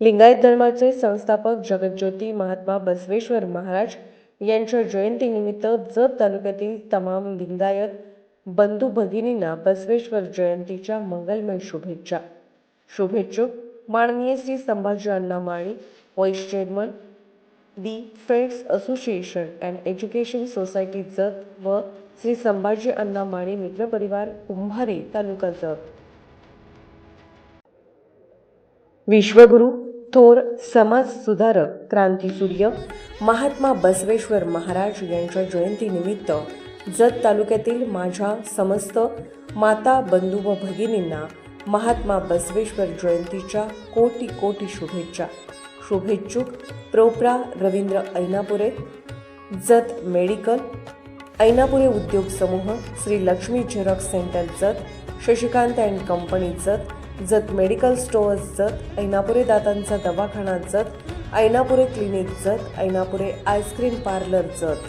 लिंगायत धर्माचे संस्थापक जगज्योती महात्मा बसवेश्वर महाराज यांच्या जयंतीनिमित्त जत तालुक्यातील तमाम लिंगायत बंधू भगिनींना बसवेश्वर जयंतीच्या मंगलमय शुभेच्छा. शुभेच्छुक माननीय Shri Sambhaji Anna Mali vice chairman the friends association and education society Jat व श्री संभाजी अण्णा माळी मित्रपरिवार कुंभारे तालुका जत. विश्वगुरु थोर समाज सुधारक क्रांतीसूर्य महात्मा बसवेश्वर महाराज यांच्या जयंतीनिमित्त जत तालुक्यातील माझ्या समस्त माता बंधू व भगिनींना महात्मा बसवेश्वर जयंतीच्या कोटी कोटी शुभेच्छा. शुभेच्छुक प्रोप्रा रवींद्र ऐनापुरे जत मेडिकल ऐनापुरे उद्योग समूह Shri Lakshmi xerox centre Jat Shashikant and company Jat Jat medical stores Jat Ainapure दातांचा दवाखाना Jat Ainapure clinic Jat Ainapure ice cream parlour Jat.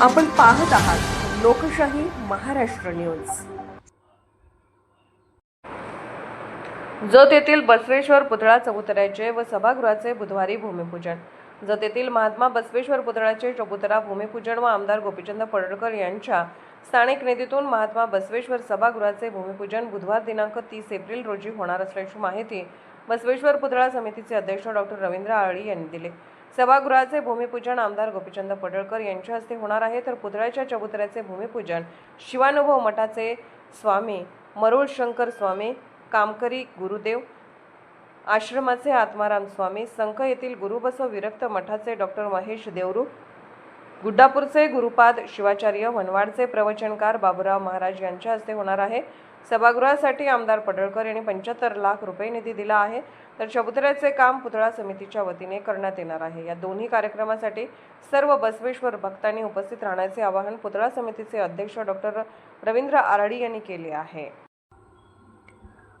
आपण पाहत आहात लोकशाही महाराष्ट्र न्यूज. जत येथील बसवेश्वर पुतळा चबुतऱ्याचे व सभागृहाचे बुधवारी भूमिपूजन. जत येथील महात्मा बसवेश्वर पुतळ्याचे चबुतरा भूमिपूजन व आमदार गोपीचंद पडळकर यांच्या स्थानिक निधीतून महात्मा बसवेश्वर सभागृहाचे भूमिपूजन बुधवार दिनांक तीस एप्रिल रोजी होणार असल्याची माहिती बसवेश्वर पुतळा समितीचे अध्यक्ष डॉक्टर रवींद्र आळी यांनी दिली. सभागृहाचे भूमिपूजन आमदार गोपीचंद पडळकर यांच्या हस्ते होणार आहे. तर पुतळ्याच्या चबुतऱ्याचे भूमिपूजन शिवानुभव मठाचे स्वामी मरुळ शंकर स्वामी कामकरी गुरुदेव. आश्रमाचे आत्माराम स्वामी संख येथील गुरुबसव विरक्त मठाचे डॉक्टर महेश देवरू गुड्डापूरचे गुरुपाद शिवाचार्य वनवाडचे प्रवचनकार बाबुराव महाराज यांच्या हस्ते होणार आहे. सभागृहासाठी आमदार पडळकर यांनी पंच्याहत्तर लाख रुपये निधी दिला आहे. तर चबुतऱ्याचे काम पुतळा समितीच्या वतीने करण्यात येणार आहे. या दोन्ही कार्यक्रमासाठी सर्व बसवेश्वर भक्तांनी उपस्थित राहण्याचे आवाहन पुतळा समितीचे अध्यक्ष डॉक्टर रवींद्र आराडी यांनी केले आहे.